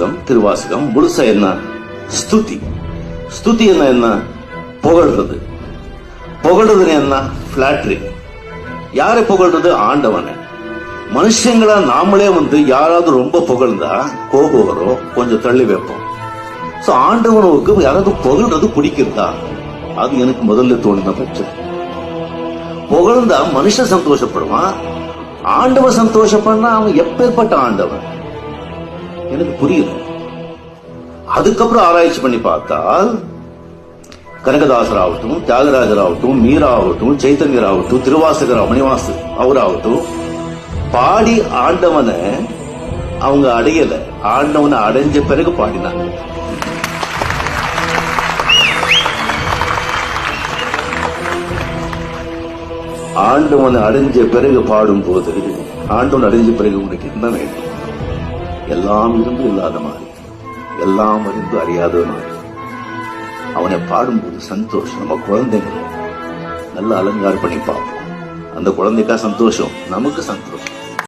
வாசகம் திருவாசகம் முழுசா என்ன? ஸ்துதி. ஸ்துதி என்ன என்ன? புகழ்றது. புகழ்றது என்ன? பிளாட்ரி யாரை புகழ்றது? ஆண்டவனை. மனுஷங்களா நாமளே வந்து யாராவது ரொம்ப புகழ்ந்தா கோபம் வரும் கொஞ்சம் தள்ளி வைப்போம். சோ ஆண்டவனுக்கு யாராவது புகழ்றது பிடிக்கிறதா அது எனக்கு முதல்ல தோணின பிரச்சனை. புகழ்ந்தா மனுஷன் சந்தோஷப்படுவான் ஆண்டவன் சந்தோஷப்படனா அவன் எப்பேற்பட்ட ஆண்டவன்? எனக்கு புரியல. அதுக்கப்புறம் ஆராய்ச்சி பண்ணி பார்த்தால் கனகதாசர் ஆகட்டும் தியாகராஜர் ஆகட்டும் மீரா ஆகட்டும் சைத்தன்யர் ஆகட்டும் திருவாசகர் மணிவாசு அவராகட்டும் பாடி ஆண்டவனை அவங்க அடையல. ஆண்டவனை அடைஞ்ச பிறகு பாடினாங்க. ஆண்டவனை அடைஞ்ச பிறகு பாடும்போது ஆண்டவன் அடைஞ்ச பிறகு உனக்கு என்ன வேண்டும் எல்லாம் இருந்து இல்லாத மாதிரி எல்லாம் அறிந்து அறியாத மாதிரி அவனை பாடும்போது சந்தோஷம். நம்ம குழந்தைங்க நல்ல அலங்காரம் பண்ணி பார்ப்போம். அந்த குழந்தைக்கா சந்தோஷம் நமக்கு சந்தோஷம்.